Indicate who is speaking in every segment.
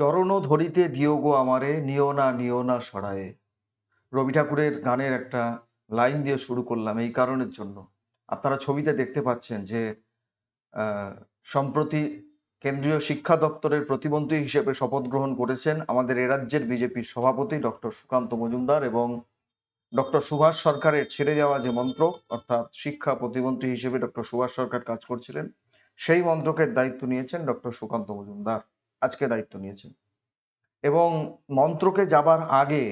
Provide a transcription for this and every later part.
Speaker 1: চরণ ধরিতে দিও গো আমারে, নিও না নিও না সরায়ে। রবি ঠাকুরের গানের একটা লাইন দিয়ে শুরু করলাম এই কারণের জন্য। আপনারা ছবিতে দেখতে পাচ্ছেন যে সম্প্রতি কেন্দ্রীয় শিক্ষা দপ্তরের প্রতিমন্ত্রী হিসেবে শপথ গ্রহণ করেছেন আমাদের এ রাজ্যের বিজেপির সভাপতি ডক্টর সুকান্ত মজুমদার এবং ডক্টর সুভাষ সরকারের ছেড়ে যাওয়া যে মন্ত্র, অর্থাৎ শিক্ষা প্রতিমন্ত্রী হিসেবে ডক্টর সুভাষ সরকার কাজ করছিলেন, সেই মন্ত্রকের দায়িত্ব নিয়েছেন ডক্টর সুকান্ত মজুমদার। আজকে দায়িত্ব নিয়েছেন। এবং মন্ত্রকে যাবার আগে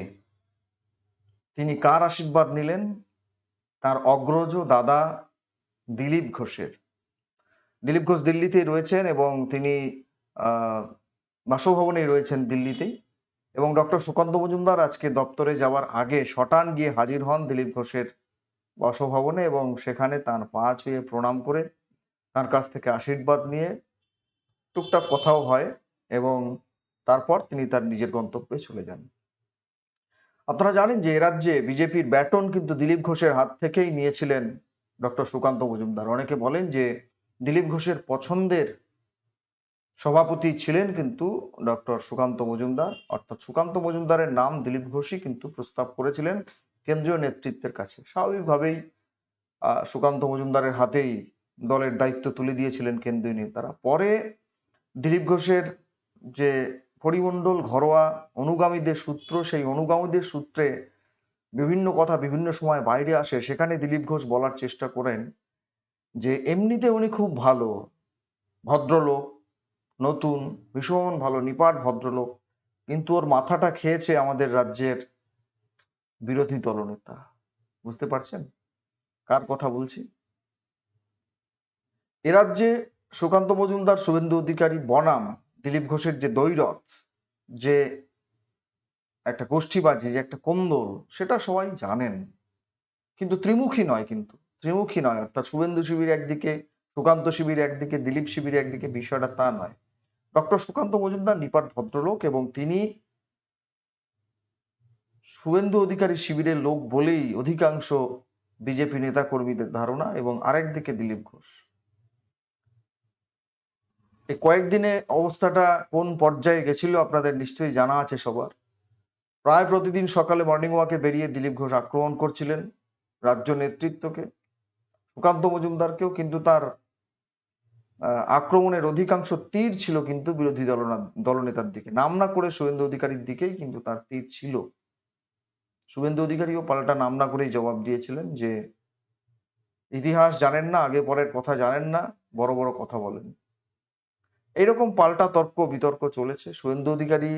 Speaker 1: তিনি কার আশীর্বাদ নিলেন? তার অগ্রজ দাদা দিলীপ ঘোষের। দিলীপ ঘোষ দিল্লিতেই রয়েছেন এবং তিনি বাসভবনেই রয়েছেন দিল্লিতেই। এবং ডক্টর সুকান্ত মজুমদার আজকে দপ্তরে যাওয়ার আগে শটান গিয়ে হাজির হন দিলীপ ঘোষের বাসভবনে এবং সেখানে তার পা ছুঁয়ে প্রণাম করে তার কাছ থেকে আশীর্বাদ নিয়ে টুকটাক কথাও হয়। এবং তারপর তিনি তার নিজের গন্তব্যে চলে যান। আপনারা জানেন যে রাজ্যে বিজেপির ব্যাটন কিন্তু দিলীপ ঘোষের হাত থেকেই নিয়েছিলেন ডক্টর সুকান্ত মজুমদার। অনেকে বলেন যে দিলীপ ঘোষের পছন্দের সভাপতি ছিলেন কিন্তু ডক্টর সুকান্ত মজুমদার। অর্থাৎ সুকান্ত মজুমদারের নাম দিলীপ ঘোষই কিন্তু প্রস্তাব করেছিলেন কেন্দ্রীয় নেতৃত্বের কাছে। স্বাভাবিকভাবেই সুকান্ত মজুমদারের হাতেই দলের দায়িত্ব তুলে দিয়েছিলেন কেন্দ্রীয় নেতারা। পরে দিলীপ ঘোষের যে পরিমণ্ডল ঘরোয়া অনুগামীদের সূত্র, সেই অনুগামীদের সূত্রে বিভিন্ন কথা বিভিন্ন সময় বাইরে আসে। সেখানে দিলীপ ঘোষ বলার চেষ্টা করেন যে, এমনিতে উনি খুব ভালো, ভদ্রলোক, নতুন, ভীষণ ভালো, নিপাট ভদ্রলোক, কিন্তু ওর মাথাটা খেয়েছে আমাদের রাজ্যের বিরোধী দলনেতা। বুঝতে পারছেন? কার কথা বলছি? এ রাজ্যে সুকান্ত মজুমদার, শুভেন্দু অধিকারী, বনাম দিলীপ ঘোষের যে দৈরথ যে একটা গোষ্ঠীবাজি, যে একটা কোন্দল, সেটা সবাই জানেন। কিন্তু ত্রিমুখী নয় কিন্তু, ত্রিমুখী নয়। অর্থাৎ শুভেন্দু শিবির একদিকে, সুকান্ত শিবির একদিকে, দিলীপ শিবির একদিকে, বিষয়টা তা নয়। ডক্টর সুকান্ত মজুমদার নিপাট ভদ্রলোক এবং তিনি শুভেন্দু অধিকারী শিবিরের লোক বলেই অধিকাংশ বিজেপি নেতা কর্মীদের ধারণা এবং আরেকদিকে দিলীপ ঘোষ। কয়েকদিনে অবস্থাটা কোন পর্যায়ে গেছিল আপনাদের নিশ্চয়ই জানা আছে সবার। প্রায় প্রতিদিন সকালে মর্নিং ওয়াকে বেরিয়ে দিলীপ ঘোষ আক্রমণ করছিলেন রাজ্য নেতৃত্বকে। সুকান্ত মজুমদারকেও কিন্তু তার আক্রমণের অধিকাংশ তীর ছিল কিন্তু বিরোধী দলনা দলনেতার দিকে। নাম না করে শুভেন্দু অধিকারীর দিকেই কিন্তু তার তীর ছিল। শুভেন্দু অধিকারীও পাল্টা নাম না করেই জবাব দিয়েছিলেন যে, ইতিহাস জানেন না, আগে পরের কথা জানেন না, বড় বড় কথা বলেন। এইরকম পাল্টা তর্ক বিতর্ক চলেছে। শুভেন্দু অধিকারী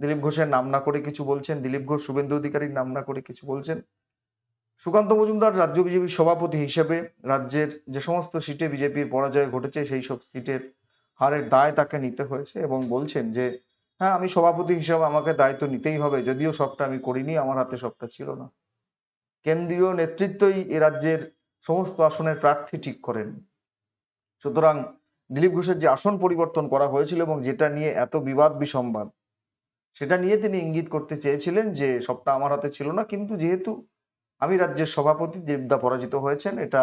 Speaker 1: দিলীপ ঘোষের নাম না করে কিছু বলছেন, দিলীপ ঘোষ শুভেন্দু অধিকারীর নাম না করে কিছু বলছেন। সুকান্ত মজুমদার রাজ্য বিজেপির সভাপতি হিসেবে রাজ্যের যে সমস্ত সিটে বিজেপির পরাজয় ঘটেছে, সেই সব সিটের হারের দায় তাকে নিতে হয়েছে এবং বলছেন যে হ্যাঁ আমি সভাপতি হিসেবে আমাকে দায়িত্ব নিতেই হবে, যদিও সবটা আমি করিনি, আমার হাতে সবটা ছিল না। কেন্দ্রীয় নেতৃত্বই এ রাজ্যের সমস্ত আসনের প্রার্থী ঠিক করেন সুতরাং দিলীপ ঘোষের যে আসন পরিবর্তন করা হয়েছিল এবং যেটা নিয়ে এত বিবাদ বিসম্বাদ, সেটা নিয়ে তিনি ইঙ্গিত করতে চেয়েছিলেন যে সবটা আমার হাতে ছিল না। কিন্তু যেহেতু আমি রাজ্যের সভাপতি, দেবদা পরাজিত হয়েছেন, এটা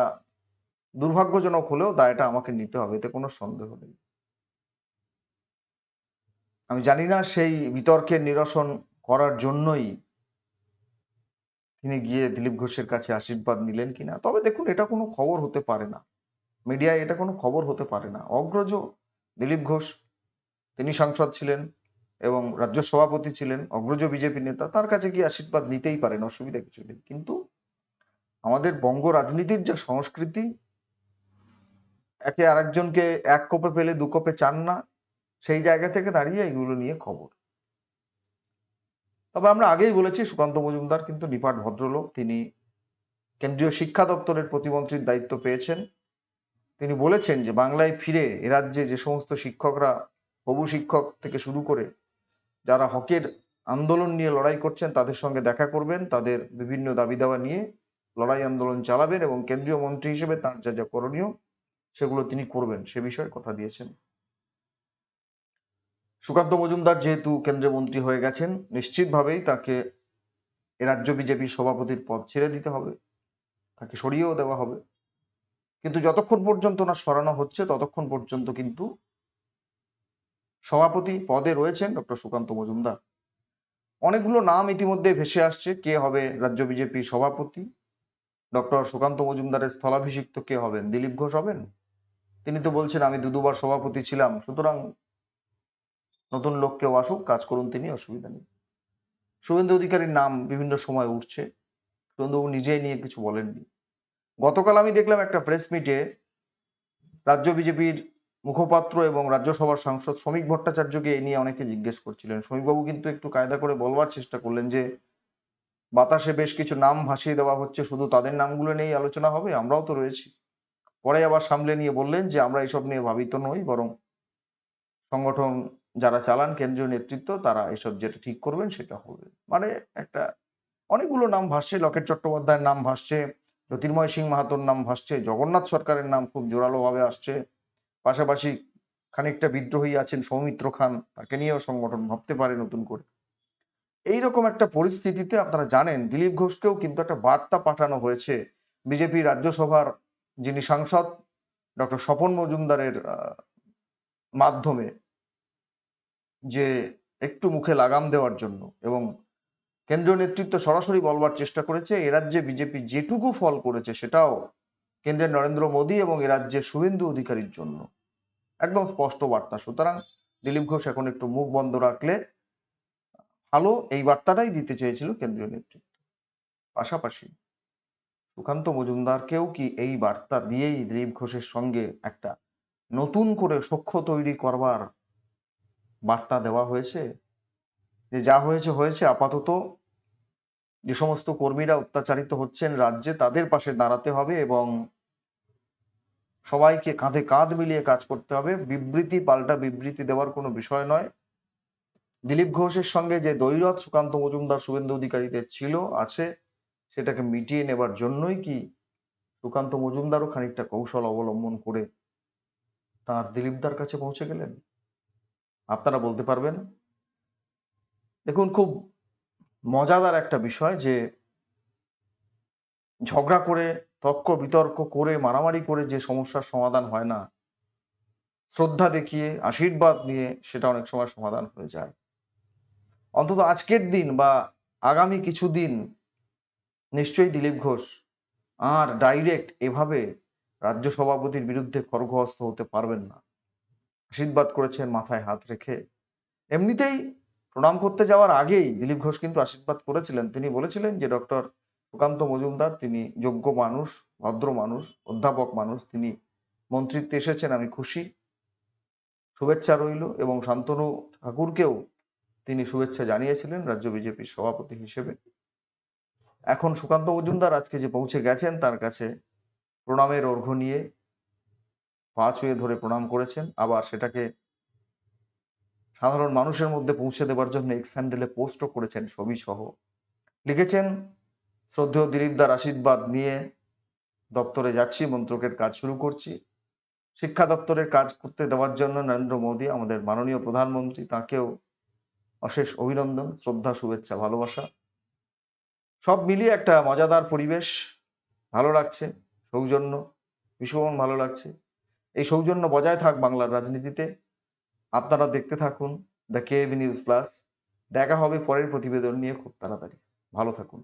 Speaker 1: দুর্ভাগ্যজনক হলেও দায়টা আমাকে নিতে হবে, এতে কোনো সন্দেহ নেই। আমি জানি না সেই বিতর্কের নিরসন করার জন্যই তিনি গিয়ে দিলীপ ঘোষের কাছে আশীর্বাদ নিলেন কিনা, তবে দেখুন, এটা কোনো খবর হতে পারে না। মিডিয়ায় এটা কোনো খবর হতে পারে না। অগ্রজ দিলীপ ঘোষ, তিনি সাংসদ ছিলেন এবং রাজ্য সভাপতি ছিলেন, অগ্রজ বিজেপি নেতা, তার কাছে কি আশীর্বাদ নিতেই পারেন, অসুবিধা কিছু নেই। কিন্তু আমাদের বঙ্গ রাজনীতির যে সংস্কৃতি, একে আরেকজনকে এক কোপে পেলে দু কোপে চান না, সেই জায়গা থেকে দাঁড়িয়ে এগুলো নিয়ে খবর। তবে আমরা আগেই বলেছি, সুকান্ত মজুমদার কিন্তু নিপাট ভদ্রলোক। তিনি কেন্দ্রীয় শিক্ষা দপ্তরের প্রতিমন্ত্রীর দায়িত্ব পেয়েছেন। তিনি বলেছেন যে বাংলায় ফিরে এ রাজ্যে যে সমস্ত শিক্ষকরা হবু শিক্ষক থেকে শুরু করে যারা হকের আন্দোলন নিয়ে লড়াই করছেন, তাদের সঙ্গে দেখা করবেন, তাদের বিভিন্ন দাবি দাওয়া নিয়ে লড়াই আন্দোলন চালাবেন এবং কেন্দ্রীয় মন্ত্রী হিসেবে তার যা যা করণীয়, সেগুলো তিনি করবেন। সে বিষয়ে কথা দিয়েছেন। সুকান্ত মজুমদার যেহেতু কেন্দ্রীয় মন্ত্রী হয়ে গেছেন, নিশ্চিতভাবেই তাকে রাজ্য বিজেপির সভাপতির পদ ছেড়ে দিতে হবে। তাকে সরিয়েও দেওয়া হবে। কিন্তু যতক্ষণ পর্যন্ত না সরানো হচ্ছে, ততক্ষণ পর্যন্ত কিন্তু সভাপতি পদে রয়েছেন ডক্টর সুকান্ত মজুমদার। অনেকগুলো নাম ইতিমধ্যে ভেসে আসছে, কে হবে রাজ্য বিজেপি সভাপতি, ডক্টর সুকান্ত মজুমদারের স্থলাভিষিক্ত কে হবেন, দিলীপ ঘোষ হবেন? তিনি তো বলছেন, আমি দু দুবার সভাপতি ছিলাম, সুতরাং নতুন লোক কেউ আসুক, কাজ করুন তিনি, অসুবিধা নেই। শুভেন্দু অধিকারীর নাম বিভিন্ন সময় উঠছে, শুভেন্দুবাবু নিজেই নিয়ে কিছু বলেননি। গতকাল আমি দেখলাম একটা প্রেস মিটে রাজ্য বিজেপির মুখপাত্র এবং রাজ্যসভার সাংসদ শ্রমিক ভট্টাচার্যকে এই নিয়ে অনেকে জিজ্ঞেস করছিলেন। শ্রমিকবাবু কিন্তু একটু কায়দা করে বলবার চেষ্টা করলেন যে, বাতাসে বেশ কিছু নাম ভাসিয়ে দেওয়া হচ্ছে, শুধু তাদের নামগুলো নিয়েই আলোচনা হবে, আমরাও তো রয়েছি। পরে আবার সামলে নিয়ে বললেন যে, আমরা এইসব নিয়ে ভাবিত নই, বরং সংগঠন যারা চালান, কেন্দ্রীয় নেতৃত্ব, তারা এসব যেটা ঠিক করবেন, সেটা হবে। মানে একটা অনেকগুলো নাম ভাসছে, লকেট চট্টোপাধ্যায়ের নাম ভাসছে জ্যোতির্ময় সিং মাহাতোর নাম ভাসছে। জগন্নাথ সরকারের নাম খুব জোরালো ভাবে আসছে। পাশাপাশি খানিকটা বিদ্রোহী আছেন সৌমিত্র খান, তাকে নিয়েও সংগঠন ভাবতে পারে নতুন করে। এইরকম একটা পরিস্থিতিতে আপনারা জানেন, দিলীপ ঘোষকেও কিন্তু একটা বার্তা পাঠানো হয়েছে বিজেপি রাজ্যসভার যিনি সাংসদ, ডক্টর স্বপন মজুমদারের মাধ্যমে যে একটু মুখে লাগাম দেওয়ার জন্য এবং কেন্দ্রীয় নেতৃত্ব সরাসরি বলবার চেষ্টা করেছে, এ রাজ্যে বিজেপি যেটুকু ফল করেছে সেটাও কেন্দ্রের নরেন্দ্র মোদী এবং এ রাজ্যের শুভেন্দু অধিকারীর জন্য। একদম স্পষ্ট বার্তা। সুতরাং দিলীপ ঘোষ এখন একটু মুখ বন্ধ রাখলে ভালো এই বার্তাটাই দিতে চেয়েছিল কেন্দ্রীয় নেতৃত্ব। পাশাপাশি সুকান্ত মজুমদারকেও কি এই বার্তা দিয়েই দিলীপ ঘোষের সঙ্গে একটা নতুন করে সখ্য তৈরি করবার বার্তা দেওয়া হয়েছে? যে যা হয়েছে হয়েছে। আপাতত যে সমস্ত কর্মীরা অত্যাচারিত হচ্ছেন রাজ্যে, তাদের পাশে দাঁড়াতে হবে এবং সবাইকে কাঁধে কাঁধ মিলিয়ে কাজ করতে হবে। বিবৃতি, পাল্টা বিবৃতি দেওয়ার কোনো বিষয় নয়। দিলীপ ঘোষের সঙ্গে যে দৈরথ সুকান্ত মজুমদার শুভেন্দু অধিকারীদের ছিল, আছে, সেটাকে মিটিয়ে নেবার জন্যই কি সুকান্ত মজুমদারও খানিকটা কৌশল অবলম্বন করে তার দিলীপদার কাছে পৌঁছে গেলেন? আপনারা বলতে পারবেন? দেখুন, খুব মজাদার একটা বিষয় যে ঝগড়া করে, তর্ক বিতর্ক করে, মারামারি করে যে সমস্যার সমাধান হয় না, শ্রদ্ধা দেখিয়ে, আশীর্বাদ নিয়ে সেটা অনেক সময় সমাধান হয়ে যায়। অন্তত আজকের দিন বা আগামী কিছুদিন নিশ্চয়ই দিলীপ ঘোষ আর ডাইরেক্ট এভাবে রাজ্য সভাপতির বিরুদ্ধে খড়গহস্ত হতে পারবেন না। আশীর্বাদ করেছেন মাথায় হাত রেখে। এমনিতেই প্রণাম করতে যাওয়ার আগেই দিলীপ ঘোষ কিন্তু আশীর্বাদ করেছিলেন। তিনি বলেছিলেন যে, ডক্টর সুকান্ত মজুমদার, তিনি যোগ্য মানুষ, ভদ্র মানুষ, অধ্যাপক মানুষ, তিনি মন্ত্রিত্বে এসেছেন, আমি খুশি। শুভেচ্ছা রইল এবং শান্তনু ঠাকুরকেও তিনি শুভেচ্ছা জানিয়েছিলেন রাজ্য বিজেপির সভাপতি হিসেবে। এখন সুকান্ত মজুমদার আজকে যে পৌঁছে গেছেন, তার কাছে প্রণামের অর্ঘ্য নিয়ে পা ছুঁয়ে ধরে প্রণাম করেছেন। আবার সেটাকে সাধারণ মানুষের মধ্যে পৌঁছে দেবার জন্য এক্স হ্যান্ডেলে পোস্টও করেছেন ছবি সহ। লিখেছেন, শ্রদ্ধেয় দিলীপদার আশীর্বাদ নিয়ে দপ্তরে যাচ্ছি, মন্ত্রকের কাজ শুরু করছি। শিক্ষা দপ্তরের কাজ করতে দেওয়ার জন্য নরেন্দ্র মোদী, আমাদের মাননীয় প্রধানমন্ত্রী, তাকেও অশেষ অভিনন্দন, শ্রদ্ধা, শুভেচ্ছা, ভালোবাসা। সব মিলিয়ে একটা মজাদার পরিবেশ। ভালো লাগছে, সৌজন্য, ভীষণ ভালো লাগছে। এই সৌজন্য বজায় থাক বাংলার রাজনীতিতে। আপনারা দেখতে থাকুন দ্য কেবি নিউজ প্লাস দেখা হবে পরের প্রতিবেদন নিয়ে খুব তাড়াতাড়ি। ভালো থাকুন।